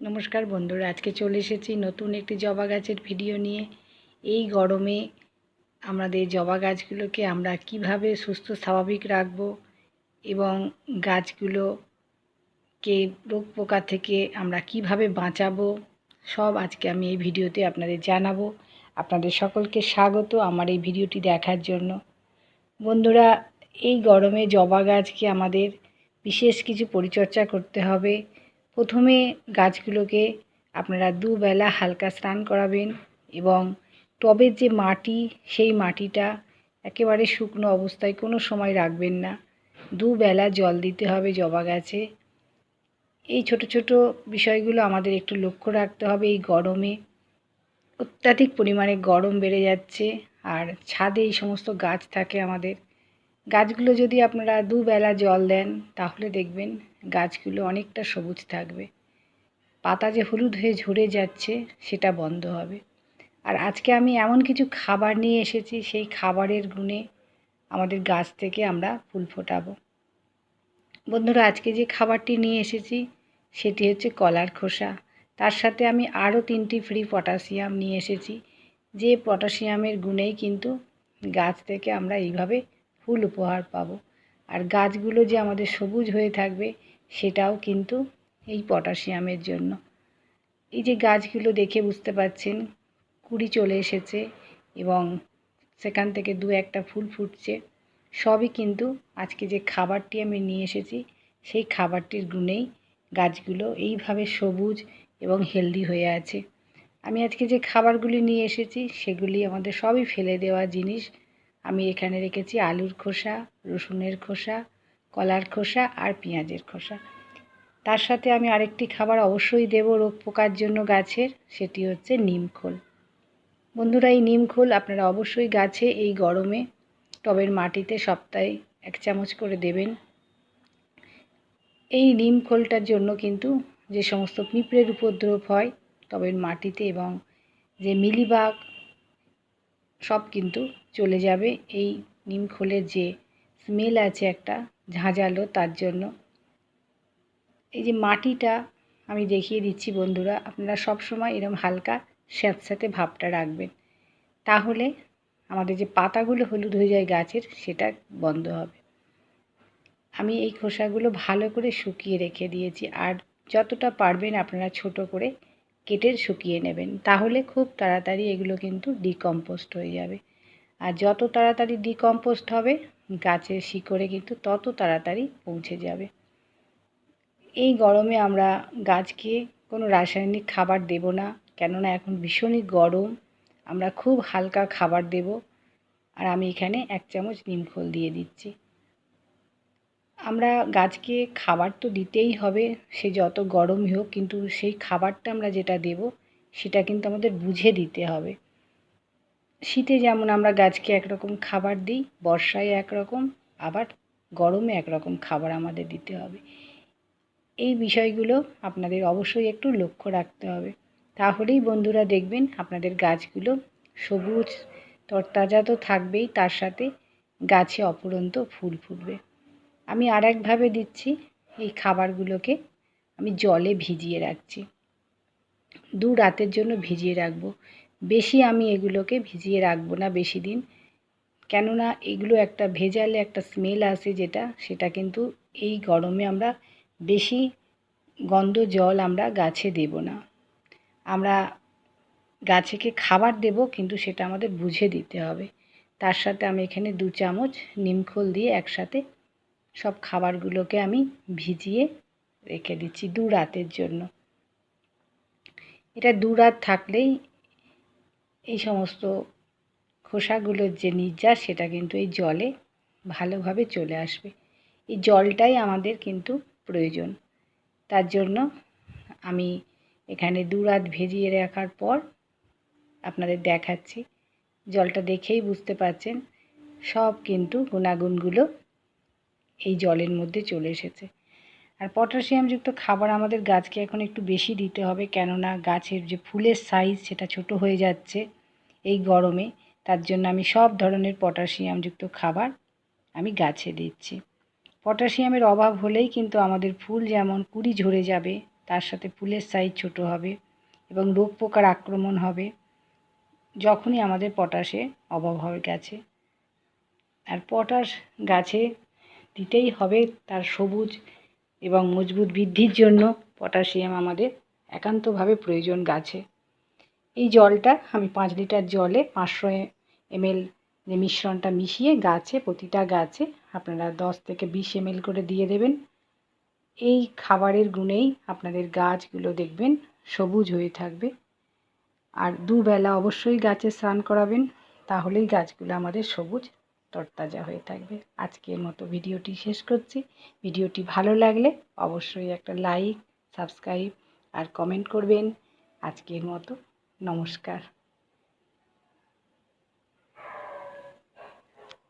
নমস্কার বন্ধুরা, আজকে চলে এসেছি নতুন একটি জবা গাছের ভিডিও নিয়ে। এই গরমে আমাদের জবা গাছগুলোকে আমরা কীভাবে সুস্থ, স্বাভাবিক রাখব এবং গাছগুলোকে রোগ পোকা থেকে আমরা কীভাবে বাঁচাবো, সব আজকে আমি এই ভিডিওতে আপনাদের জানাব। আপনাদের সকলকে স্বাগত আমার এই ভিডিওটি দেখার জন্য। বন্ধুরা, এই গরমে জবা গাছকে আমাদের বিশেষ কিছু পরিচর্যা করতে হবে। প্রথমে গাছগুলোকে আপনারা দুবেলা হালকা স্নান করাবেন এবং টবের যে মাটি, সেই মাটিটা একেবারে শুকনো অবস্থায় কোনো সময় রাখবেন না। দুবেলা জল দিতে হবে জবা গাছে। এই ছোট ছোট বিষয়গুলো আমাদের একটু লক্ষ্য রাখতে হবে এই গরমে। অত্যাধিক পরিমাণে গরম বেড়ে যাচ্ছে আর ছাদে এই সমস্ত গাছ থাকে আমাদের। গাছগুলো যদি আপনারা দুবেলা জল দেন, তাহলে দেখবেন গাছগুলো অনেকটা সবুজ থাকবে। পাতা যে হলুদ হয়ে ঝরে যাচ্ছে, সেটা বন্ধ হবে। আর আজকে আমি এমন কিছু খাবার নিয়ে এসেছি, সেই খাবারের গুণে আমাদের গাছ থেকে আমরা ফুল ফোটাবো। বন্ধুরা, আজকে যে খাবারটি নিয়ে এসেছি, সেটি হচ্ছে কলার খোসা। তার সাথে আমি আরও তিনটি ফ্রি পটাশিয়াম নিয়ে এসেছি। যে পটাশিয়ামের গুণেই কিন্তু গাছ থেকে আমরা এইভাবে ফুল উপহার পাবো। আর গাছগুলো যে আমাদের সবুজ হয়ে থাকবে, সেটাও কিন্তু এই পটাশিয়ামের জন্য। এই যে গাছগুলো দেখে বুঝতে পাচ্ছেন কুড়ি চলে এসেছে এবং সেখান থেকে দু একটা ফুল ফুটছে। সবই কিন্তু আজকে যে খাবারটি আমি নিয়ে এসেছি, সেই খাবারটির গুণেই গাছগুলো এইভাবে সবুজ এবং হেলদি হয়ে আছে। আমি আজকে যে খাবারগুলি নিয়ে এসেছি, সেগুলি আমাদের সবই ফেলে দেওয়া জিনিস। আমি এখানে রেখেছি আলুর খোসা, রসুনের খোসা, কলার খোসা আর পেঁয়াজের খোসা। তার সাথে আমি আরেকটি খাবার অবশ্যই দেব রোগ পোকার জন্য গাছের, সেটি হচ্ছে নিমখোল বন্ধুরা, এই নিমখোল আপনারা অবশ্যই গাছে এই গরমে টবের মাটিতে সপ্তাহে এক চামচ করে দেবেন। এই নিমখোলটার জন্য কিন্তু যে সমস্ত পিঁপড়ের উপদ্রব হয় টবের মাটিতে এবং যে মিলিবাগ সব কিন্তু চলে যাবে। এই নিমখোলের যে স্মেল আছে একটা ঝাঁঝালো, তার জন্য। এই যে মাটিটা আমি দেখিয়ে দিচ্ছি বন্ধুরা, আপনারা সব সময় এরকম হালকা স্যাঁতস্যাঁতে ভাবটা রাখবেন। তাহলে আমাদের যে পাতাগুলো হলুদ হয়ে যায় গাছের, সেটা বন্ধ হবে। আমি এই খোসাগুলো ভালো করে শুকিয়ে রেখে দিয়েছি। আর যতটা পারবেন আপনারা ছোট করে কেটে শুকিয়ে নেবেন। তাহলে খুব তাড়াতাড়ি এগুলো কিন্তু ডিকম্পোস্ট হয়ে যাবে। আর যত তাড়াতাড়ি ডিকম্পোস্ট হবে, গাছের শিকড়ে কিন্তু তত তাড়াতাড়ি পৌঁছে যাবে। এই গরমে আমরা গাছকে কোনো রাসায়নিক খাবার দেব না, কেননা এখন ভীষণই গরম। আমরা খুব হালকা খাবার দেব। আর আমি এখানে এক চামচ নিমখোল দিয়ে দিচ্ছি। আমরা গাছকে খাবার তো দিতেই হবে, সে যত গরমই হোক, কিন্তু সেই খাবারটা আমরা যেটা দেব, সেটা কিন্তু আমাদের বুঝে দিতে হবে। শীতে যেমন আমরা গাছকে একরকম খাবার দিই, বর্ষায় একরকম, আবার গরমে একরকম খাবার আমাদের দিতে হবে। এই বিষয়গুলো আপনাদের অবশ্যই একটু লক্ষ্য রাখতে হবে। তাহলেই বন্ধুরা দেখবেন আপনাদের গাছগুলো সবুজ, তরতাজা তো থাকবেই, তার সাথে গাছে অপরন্ত ফুল ফুটবে। আমি আর একভাবে দিচ্ছি এই খাবারগুলোকে। আমি জলে ভিজিয়ে রাখছি। দু রাতের জন্য ভিজিয়ে রাখব। বেশি আমি এগুলোকে ভিজিয়ে রাখব না বেশি দিন। কেননা এগুলো একটা ভেজালে একটা স্মেল আসে যেটা, সেটা কিন্তু এই গরমে আমরা বেশি গন্ধ জল আমরা গাছে দেব না। আমরা গাছেকে খাবার দেব কিন্তু সেটা আমাদের বুঝে দিতে হবে। তার সাথে আমি এখানে দু চামচ নিমখোল দিয়ে একসাথে সব খাবারগুলোকে আমি ভিজিয়ে রেখে দিচ্ছি দু রাতের জন্য। এটা দু রাত থাকলেই এই সমস্ত খোসাগুলোর যে নির্যাস, সেটা কিন্তু এই জলে ভালোভাবে চলে আসবে। এই জলটাই আমাদের কিন্তু প্রয়োজন। তার জন্য আমি এখানে দু রাত ভেজিয়ে রাখার পর আপনাদের দেখাচ্ছি। জলটা দেখেই বুঝতে পারছেন, সব কিন্তু গুণাগুণগুলো এই জলের মধ্যে চলে এসেছে। আর পটাশিয়ামযুক্ত খাবার আমাদের গাছকে এখন একটু বেশি দিতে হবে, কেননা গাছের যে ফুলের সাইজ সেটা ছোট হয়ে যাচ্ছে এই গরমে। তার জন্য আমি সব ধরনের পটাশিয়ামযুক্ত খাবার আমি গাছে দিচ্ছি। পটাশিয়ামের অভাব হলেই কিন্তু আমাদের ফুল যেমন কুড়ি ঝরে যাবে, তার সাথে ফুলের সাইজ ছোট হবে এবং রোগ পোকার আক্রমণ হবে, যখনই আমাদের পটাশে অভাব হবে গাছে। আর পটাশ গাছে দিতেই হবে তার সবুজ এবং মজবুত বৃদ্ধির জন্য পটাশিয়াম আমাদের একান্তভাবে প্রয়োজন গাছে। এই জলটা আমি পাঁচ লিটার জলে পাঁচশো এমএল যে মিশ্রণটা মিশিয়ে গাছে, প্রতিটা গাছে আপনারা দশ থেকে বিশ এমএল করে দিয়ে দেবেন। এই খাবারের গুণেই আপনাদের গাছগুলো দেখবেন সবুজ হয়ে থাকবে। আর দুবেলা অবশ্যই গাছে স্নান করাবেন, তাহলেই গাছগুলো আমাদের সবুজ তরতাজা হয়ে থাকবে। আজকের মতো ভিডিওটি শেষ করছি। ভিডিওটি ভালো লাগলে অবশ্যই একটা লাইক, সাবস্ক্রাইব আর কমেন্ট করবেন। আজকের মতো নমস্কার।